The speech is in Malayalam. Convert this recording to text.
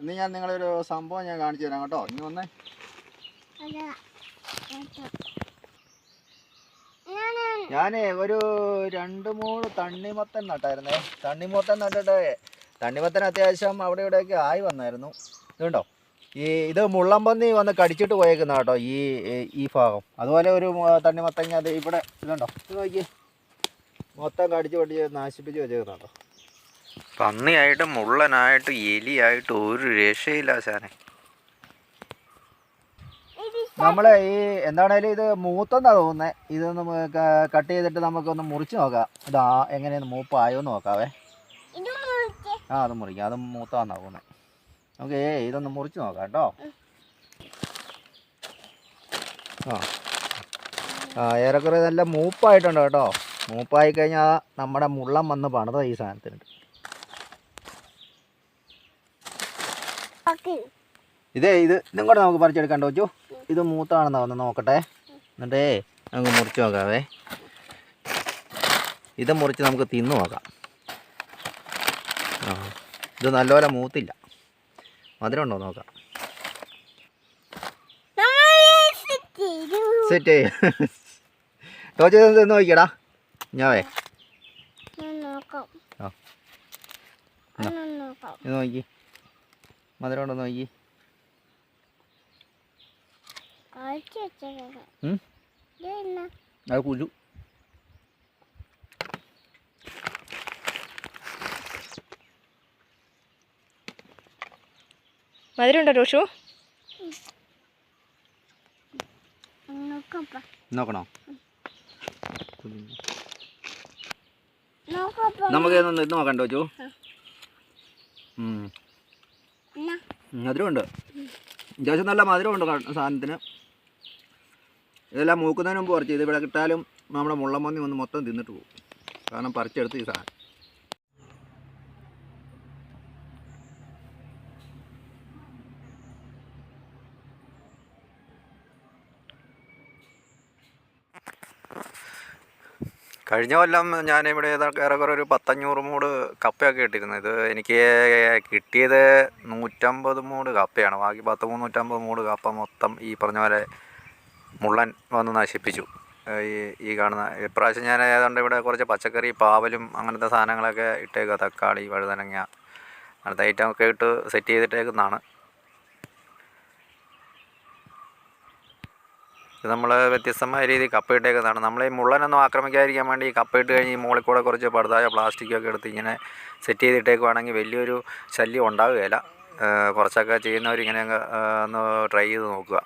ഇന്ന് ഞാൻ നിങ്ങളൊരു സംഭവം ഞാൻ കാണിച്ചു തരാം കേട്ടോ. ഇനി വന്നേ. ഞാനേ ഒരു രണ്ട് മൂന്ന് തണ്ണിമത്തൻ നട്ടായിരുന്നേ. തണ്ണിമത്തൻ നട്ടിട്ട് തണ്ണിമത്തൻ അത്യാവശ്യം അവിടെ ഇവിടെയൊക്കെ ആയി വന്നായിരുന്നു. ഇതുണ്ടോ? ഈ ഇത് മുള്ളംപന്നി വന്ന് കടിച്ചിട്ട് പോയേക്കുന്ന കേട്ടോ ഈ ഈ- ഭാഗം. അതുപോലെ ഒരു തണ്ണിമത്തങ്ങ അത് ഇവിടെ ഇതുണ്ടോ? ഇത് നോക്കി മൊത്തം കടിച്ച് പൊട്ടി നാശിപ്പിച്ച് വെച്ചേക്കുന്ന കേട്ടോ. പന്നിയായിട്ടും മുള്ളനായിട്ട് എലിയായിട്ട് ഒരു രക്ഷയില്ല ശാനെ നമ്മളെ ഈ എന്താണേലും ഇത് മൂത്തെന്നാ തോന്നുന്നത് ഇതൊന്ന് കട്ട് ചെയ്തിട്ട് നമുക്കൊന്ന് മുറിച്ച് നോക്കാം. ഇതാ എങ്ങനെയാണ് മൂപ്പായോ എന്ന് നോക്കാവേ ആ അത് മുറിക്കാം. അത് മൂത്താന്നാ തോന്നുന്നത് നമുക്ക് ഏ ഇതൊന്ന് മുറിച്ച് നോക്കാം കേട്ടോ. ആ. ആ ഏറെക്കുറെ നല്ല മൂപ്പായിട്ടുണ്ട് കേട്ടോ. മൂപ്പായി കഴിഞ്ഞാൽ നമ്മുടെ മുള്ളം വന്ന് പണിത ഈ സാധനത്തിന് ഇതേ ഇത് ഇതും കൂടെ നമുക്ക് പറിച്ചെടുക്കാൻ വെച്ചു ഇത് മൂത്താണെന്നാ ഒന്ന് നോക്കട്ടെ. എന്നിട്ടേ നമുക്ക് മുറിച്ച് നോക്കാവേ. ഇത് മുറിച്ച് നമുക്ക് തിന്നു നോക്കാം. ആ ഇത് നല്ലപോലെ മൂത്തില്ല. മധുരം ഉണ്ടോ നോക്കാം. സെറ്റ് സെറ്റ് ടോച്ച് തിന്ന് നോക്കിയടാ. ഞാവേ നോക്കാം. നോക്കി. മധുരം ഉണ്ടോ നോക്കി. അത് കുരു. മധുരമുണ്ടോ രോഷു നോക്കപ്പാ. നോക്കണോ? നമുക്ക് ഇത് നോക്കണ്ട എന്നാ മധുരമുണ്ട്. അത്യാവശ്യം നല്ല മധുരമുണ്ട് സാധനത്തിന്. ഇതെല്ലാം മൂക്കുന്നതിന് മുമ്പ് പറിച്ച് ഇത് ഇവിടെ കിട്ടാലും നമ്മുടെ മുള്ളമ്പന്നി വന്ന് മൊത്തം തിന്നിട്ട് പോകും. കാരണം പറിച്ചെടുത്ത് ഈ സാധനം. കഴിഞ്ഞ കൊല്ലം ഞാനിവിടെ ഏറെക്കുറെ ഒരു പത്തഞ്ഞൂറ് മൂട് കപ്പയൊക്കെ ഇട്ടിരുന്നു. ഇത് എനിക്ക് കിട്ടിയത് നൂറ്റമ്പത് മൂട് കപ്പയാണ്. ബാക്കി പത്ത് മുന്നൂറ്റമ്പത് മൂട് കപ്പ മൊത്തം ഈ പറഞ്ഞ പോലെ മുള്ളൻ വന്ന് നശിപ്പിച്ചു. ഈ ഈ കാണുന്ന ഇപ്രാവശ്യം ഞാൻ ഏതാണ്ട് ഇവിടെ കുറച്ച് പച്ചക്കറി പാവലും അങ്ങനത്തെ സാധനങ്ങളൊക്കെ ഇട്ടേക്കുക തക്കാളി വഴുതനങ്ങ അങ്ങനത്തെ ഐറ്റം ഒക്കെ ഇട്ട് സെറ്റ് ചെയ്തിട്ടേക്കുന്നതാണ്. ഇത് നമ്മൾ വ്യത്യസ്തമായ രീതിയിൽ കപ്പയിട്ടേക്കുന്നതാണ്. നമ്മൾ ഈ മുള്ളനൊന്നും ആക്രമിക്കാതിരിക്കാൻ വേണ്ടി ഈ കപ്പയിട്ട് കഴിഞ്ഞ് ഈ മുകളിൽ കൂടെ കുറച്ച് പടുതായ പ്ലാസ്റ്റിക്കൊക്കെ എടുത്ത് ഇങ്ങനെ സെറ്റ് ചെയ്തിട്ടേക്കുവാണെങ്കിൽ വലിയൊരു ശല്യം ഉണ്ടാവുകയില്ല കുറച്ചൊക്കെ ചെയ്യുന്നവരിങ്ങനെ ഒന്ന് ട്രൈ ചെയ്ത് നോക്കുക.